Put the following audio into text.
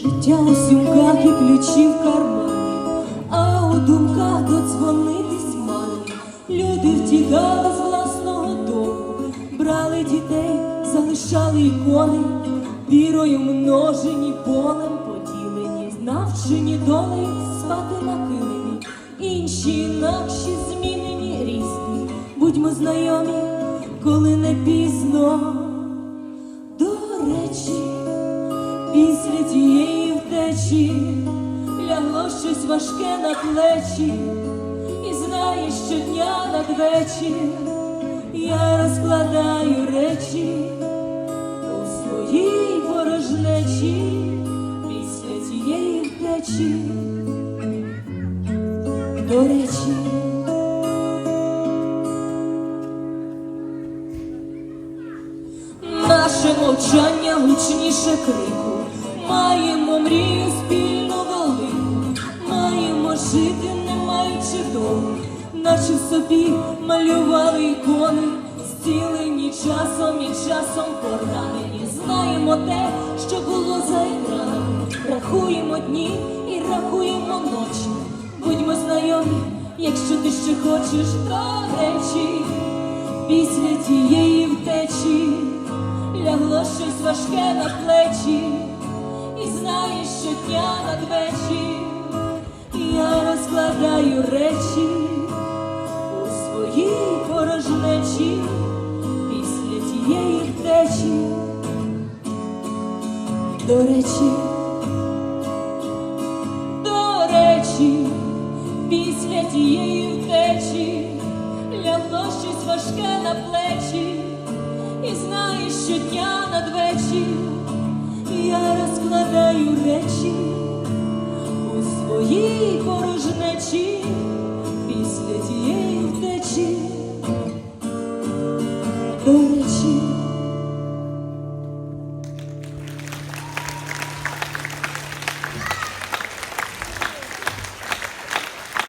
у сумках і ключі в кармані, а у думках додзвонитись мали. Люди втікали з власного дому, брали дітей, залишали ікони, вірою множені, болем поділені, навчені долею спати на килимі, інші інакші змінені різні. Будьмо знайомі, коли не пізно. Після тієї втечі лягло щось важке на плечі, і знаєш, щодня надвечір я розкладаю речі у своїй порожнечі після тієї втечі. До речі. Мовчання гучніше крику, маємо мрію спільну велику, маємо жити, не маючи дому, наче в собі малювали ікони, зцілені часом і часом поранені. Знаємо те, що було за екраном, рахуємо дні і рахуємо ночі. Будьмо знайомі, якщо ти ще хочеш до речі, після тієї втечі щось важке на плечі, і знаєш, щодня надвечір я розкладаю речі у своїй порожнечі після тієї втечі. До речі, до речі, після тієї втечі лягло щось важке на плечі. Щодня надвечір я розкладаю речі у своїй порожнечі